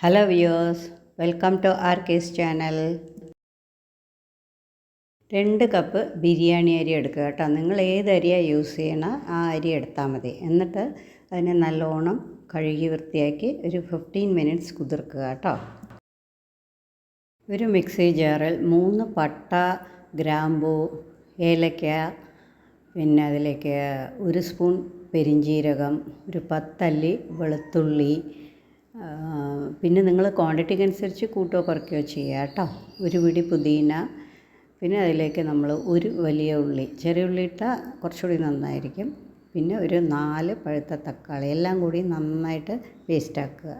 Hello viewers welcome to R K's channel രണ്ട് cup biryani അരി എടുക്കുക കേട്ടോ. നിങ്ങൾ ഏത് അരിയാണ് യൂസ് ചെയ്യണ ആ അരി എടുത്താൽ മതി. എന്നിട്ട് അതിനെ നല്ലോണം കഴുകി വൃത്തിയാക്കി ഒരു ഫിഫ്റ്റീൻ മിനിറ്റ്സ് കുതിർക്കുക കേട്ടോ. ഒരു മിക്സി ജാറിൽ മൂന്ന് പട്ട ഗ്രാമ്പൂ ഏലക്ക പിന്നെ അതിലേക്ക് ഒരു സ്പൂൺ പെരിഞ്ജീരകം ഒരു പത്തല്ലി വെളുത്തുള്ളി പിന്നെ നിങ്ങൾ ക്വാണ്ടിറ്റിക്ക് അനുസരിച്ച് കൂട്ടോ കുറയ്ക്കുകയോ ചെയ്യുക കേട്ടോ. ഒരു പിടി പുതിന പിന്നെ അതിലേക്ക് നമ്മൾ ഒരു വലിയ ഉള്ളി ചെറിയ ഉള്ളി ഇട്ടാൽ കുറച്ചുകൂടി നന്നായിരിക്കും. പിന്നെ ഒരു നാല് പഴുത്ത തക്കാളി എല്ലാം കൂടി നന്നായിട്ട് പേസ്റ്റ് ആക്കുക.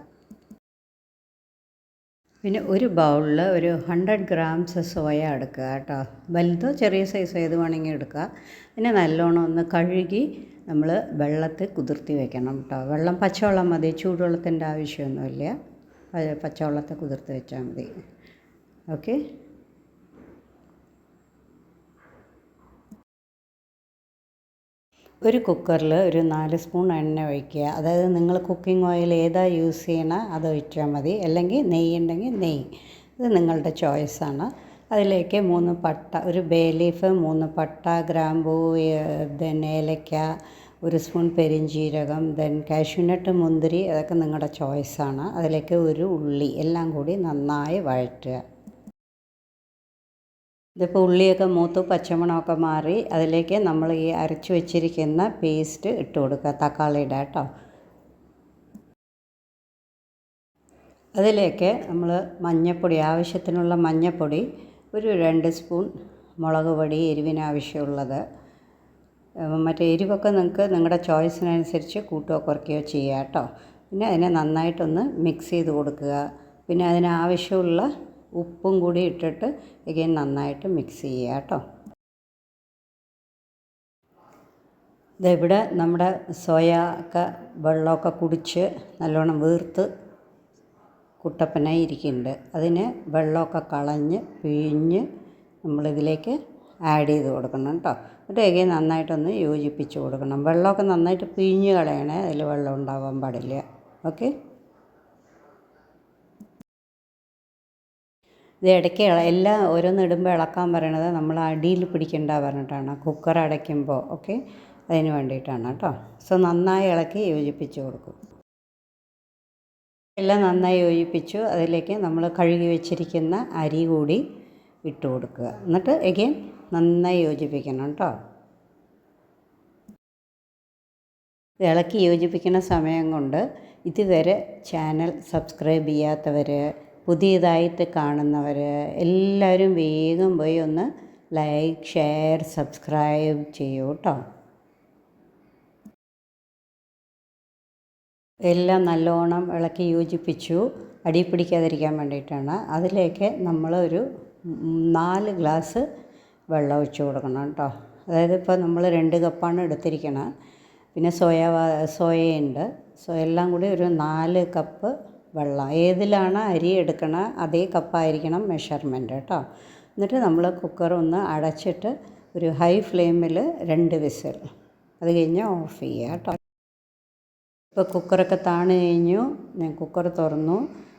പിന്നെ ഒരു ബൗളിൽ ഒരു ഹൺഡ്രഡ് ഗ്രാംസ് സോയ എടുക്കുക കേട്ടോ. വലുതോ ചെറിയ സൈസ് ഏത് വേണമെങ്കിൽ എടുക്കുക. പിന്നെ നല്ലോണം ഒന്ന് കഴുകി നമ്മൾ വെള്ളത്തിൽ കുതിർത്തി വെക്കണം കേട്ടോ. വെള്ളം പച്ചവെള്ളം മതി ചൂടുവെള്ളത്തിന്റെ ആവശ്യമൊന്നുമില്ല. പ- പച്ചവെള്ളത്തിൽ കുതിർത്ത് വെച്ചാൽ മതി. ഓക്കെ? ഒരു കുക്കറിൽ ഒരു നാല് സ്പൂൺ എണ്ണ ഒഴിക്കുക. അതായത് നിങ്ങൾ കുക്കിംഗ് ഓയിൽ ഏതാ യൂസ് ചെയ്യണ അത് ഒഴിച്ചാൽ മതി. അല്ലെങ്കിൽ നെയ്യ് ഉണ്ടെങ്കിൽ നെയ്യ്. ഇത് നിങ്ങളുടെ ചോയ്സാണ് അതിലേക്ക് മൂന്ന് പട്ട ഒരു ബേ ലീഫ് മൂന്ന് പട്ട ഗ്രാമ്പൂ പിന്നെ ഏലക്ക ഒരു സ്പൂൺ പെരിഞ്ജീരകം ദെൻ കാഷ്യൂനട്ട് മുന്തിരി അതൊക്കെ നിങ്ങളുടെ ചോയ്സാണ് അതിലേക്ക് ഒരു ഉള്ളി എല്ലാം കൂടി നന്നായി വഴറ്റുക. ഇതിപ്പോൾ ഉള്ളിയൊക്കെ മൂത്ത് പച്ചമണമൊക്കെ മാറി അതിലേക്ക് നമ്മൾ ഈ അരച്ച് വെച്ചിരിക്കുന്ന പേസ്റ്റ് ഇട്ട് കൊടുക്കുക തക്കാളിയുടെ കേട്ടോ. അതിലേക്ക് നമ്മൾ മഞ്ഞൾപ്പൊടി ആവശ്യത്തിനുള്ള മഞ്ഞൾപ്പൊടി ഒരു രണ്ട് സ്പൂൺ മുളക് പൊടി എരിവിന് ആവശ്യമുള്ളത്. ഏഹ് മറ്റേ എരിവൊക്കെ നിങ്ങൾക്ക് നിങ്ങളുടെ ചോയ്സിനനുസരിച്ച് കൂട്ടുകയോ കുറയ്ക്കുകയോ ചെയ്യുക കേട്ടോ പിന്നെ അതിനെ നന്നായിട്ടൊന്ന് മിക്സ് ചെയ്ത് കൊടുക്കുക. പിന്നെ അതിനാവശ്യമുള്ള ഉപ്പും കൂടി ഇട്ടിട്ട് എഗൈൻ നന്നായിട്ട് മിക്സ് ചെയ്യുക കേട്ടോ ഇതെവിടെ നമ്മുടെ സോയ ഒക്കെ വെള്ളമൊക്കെ കുടിച്ച് നല്ലോണം വീർത്ത് കുട്ടപ്പനായി ഇരിക്കുന്നുണ്ട്. അതിന് വെള്ളമൊക്കെ കളഞ്ഞ് പിഴിഞ്ഞ് നമ്മളിതിലേക്ക് ആഡ് ചെയ്ത് കൊടുക്കണം കേട്ടോ എന്നിട്ട് എഗെയിൻ നന്നായിട്ടൊന്ന് യോജിപ്പിച്ച് കൊടുക്കണം. വെള്ളമൊക്കെ നന്നായിട്ട് പിഴിഞ്ഞ് കളയണേ അതിൽ വെള്ളം ഉണ്ടാവാൻ പാടില്ല. ഓക്കെ? ഇത് ഇടയ്ക്ക് എല്ലാം ഓരോന്ന് ഇടുമ്പോൾ ഇളക്കാൻ പറയണത് നമ്മൾ അടിയിൽ പിടിക്കണ്ട പറഞ്ഞിട്ടാണ്. കുക്കർ അടയ്ക്കുമ്പോൾ ഓക്കെ? അതിന് വേണ്ടിയിട്ടാണ് കേട്ടോ സോ നന്നായി ഇളക്കി യോജിപ്പിച്ച് കൊടുക്കും. എല്ലാം നന്നായി യോജിപ്പിച്ചു. അതിലേക്ക് നമ്മൾ കഴുകി വെച്ചിരിക്കുന്ന അരി കൂടി ഇട്ട് കൊടുക്കുക. എന്നിട്ട് എഗെയിൻ നന്നായി യോജിപ്പിക്കണം കേട്ടോ. ഇളക്കി യോജിപ്പിക്കുന്ന സമയം കൊണ്ട് ഇതുവരെ ചാനൽ സബ്സ്ക്രൈബ് ചെയ്യാത്തവർ പുതിയതായിട്ട് കാണുന്നവർ എല്ലാവരും വേഗം പോയി ഒന്ന് ലൈക്ക് ഷെയർ സബ്സ്ക്രൈബ് ചെയ്യൂ കേട്ടോ. എല്ലാം നല്ലോണം ഇളക്കി യോജിപ്പിച്ചു. അടി പിടിക്കാതിരിക്കാൻ വേണ്ടിയിട്ടാണ്. അതിലേക്ക് നമ്മൾ ഒരു നാല് ഗ്ലാസ് വെള്ളം ഒഴിച്ച് കൊടുക്കണം കേട്ടോ. അതായത് ഇപ്പോൾ നമ്മൾ രണ്ട് കപ്പാണ് എടുത്തിരിക്കണത് പിന്നെ സോയ സോയയുണ്ട്. സോ എല്ലാം കൂടി ഒരു നാല് കപ്പ് വെള്ളം. ഏതിലാണ് അരി എടുക്കണ അതേ കപ്പായിരിക്കണം മെഷർമെന്റ് കേട്ടോ. എന്നിട്ട് നമ്മൾ കുക്കർ ഒന്ന് അടച്ചിട്ട് ഒരു ഹൈ ഫ്ലെയിമിൽ രണ്ട് വിസിൽ. അത് കഴിഞ്ഞ് ഓഫ് ചെയ്യുക കേട്ടോ. ഇപ്പോൾ കുക്കറൊക്കെ താണു കഴിഞ്ഞു. ഞാൻ കുക്കർ തുറന്നു.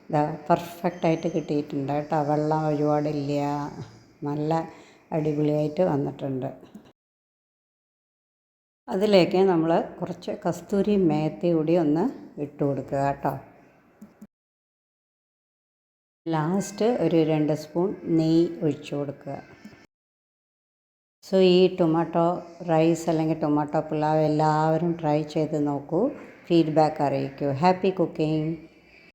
ഇതാ പെർഫെക്റ്റായിട്ട് കിട്ടിയിട്ടുണ്ട് കേട്ടോ. വെള്ളം ഒരുപാടില്ല. നല്ല അടിപൊളിയായിട്ട് വന്നിട്ടുണ്ട്. അതിലേക്ക് നമ്മൾ കുറച്ച് കസ്തൂരി മേത്തി കൂടി ഒന്ന് ഇട്ട് കൊടുക്കുക കേട്ടോ. ലാസ്റ്റ് ഒരു രണ്ട് സ്പൂൺ നെയ്യ് ഒഴിച്ചു കൊടുക്കുക. സോ ഈ ടൊമാറ്റോ റൈസ് അല്ലെങ്കിൽ ടൊമാറ്റോ പുലാവ് എല്ലാവരും ട്രൈ ചെയ്ത് നോക്കൂ. ഫീഡ്ബാക്ക് അറിയിക്കൂ. Happy cooking.